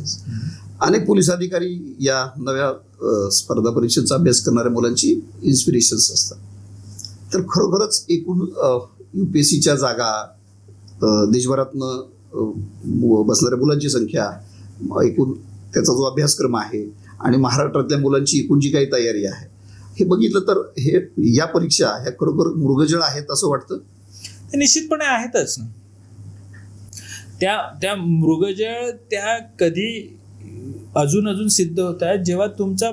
आहेच अनेक पोलीस अधिकारी या नव्या स्पर्धा परीक्षेचा अभ्यास करणाऱ्या मुलांची इन्स्पिरेशन्स असतात. तर खरोखरच एकूण यू पी एस सीच्या जागा देशभरातनं बसणाऱ्या मुलांची संख्या एकूण त्याचा जो अभ्यासक्रम आहे आणि महाराष्ट्रातल्या मुलांची एकूण जी काही तयारी आहे हे बघितलं तर हे या परीक्षा ह्या खरोखर मृगजळ आहेत असं वाटतं? ते निश्चितपणे आहेतच ना. त्या त्या मृगजळ त्या कधी अजून अजून सिद्ध होत आहेत जेव्हा तुमचा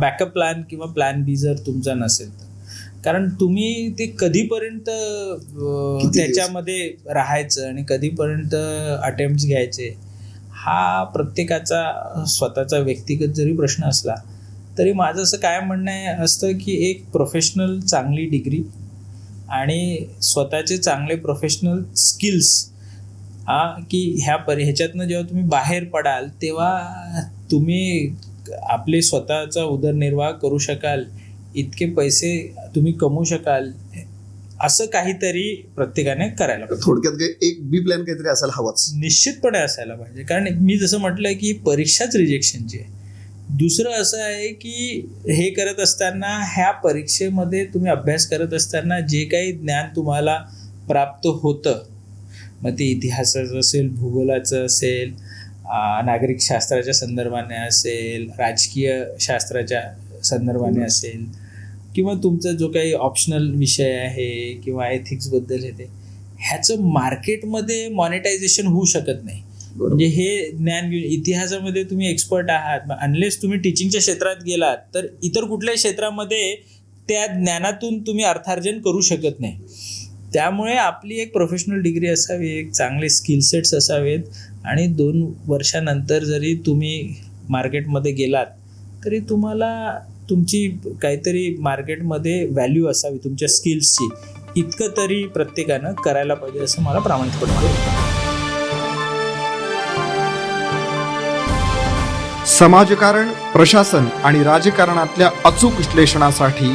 बॅकअप प्लॅन किंवा प्लॅन बी जर तुमचा नसेल तर कारण तुम्ही ते कधीपर्यंत? त्याच्यामध्ये राहायचं आणि कधीपर्यंत अटेम्प्ट घ्यायचे हा प्रत्येकाचा स्वतःचा व्यक्तिगत जरी प्रश्न असला तरी माझं असं काय म्हणणं आहे असतं की एक प्रोफेशनल चांगली डिग्री आणि स्वतःचे चांगले प्रोफेशनल स्किल्स हा की ह्या परि ह्याच्यातनं जेव्हा तुम्ही बाहेर पडाल तेव्हा तुम्ही आपले स्वतःचा उदरनिर्वाह करू शकाल इतके पैसे तुम्ही कमवू शकाल असं काहीतरी प्रत्येकाने करायला पाहिजे. थोडक्यात काही एक बी प्लॅन काहीतरी असायला हवाच. निश्चितपणे असायला पाहिजे. कारण मी जसं म्हटलं की परीक्षाच रिजेक्शनची आहे. दुसरं असं आहे की हे करत असताना ह्या परीक्षेमध्ये तुम्ही अभ्यास करत असताना जे काही ज्ञान तुम्हाला प्राप्त होतं मग ते इतिहासाचं असेल भूगोलाचं असेल नागरिक शास्त्राच्या संदर्भाने असेल राजकीय शास्त्राच्या संदर्भाने असेल किंवा तुमचा जो काही ऑप्शनल विषय आहे किंवा एथिक्सबद्दल आहे ते ह्याचं मार्केटमध्ये मॉनिटायझेशन होऊ शकत नाही. म्हणजे हे ज्ञान इतिहासामध्ये तुम्ही एक्सपर्ट आहात. अनलेस तुम्ही टीचिंगच्या क्षेत्रात गेलात तर इतर कुठल्याही क्षेत्रामध्ये त्या ज्ञानातून तुम्ही अर्थार्जन करू शकत नाही. त्यामुळे आपली एक प्रोफेशनल डिग्री असावी एक चांगले स्किल सेट्स असावेत. आणि दोन वर्षानंतर जरी तुम्ही मार्केटमध्ये गेलात तरी तुम्हाला तुमची काहीतरी मार्केटमध्ये व्हॅल्यू असावी तुमच्या स्किल्सची इतकं तरी प्रत्येकानं करायला पाहिजे असं मला प्रामाणिकपणे वाटतं समाजकारण प्रशासन आणि राजकारणातल्या अचूक विश्लेषणासाठी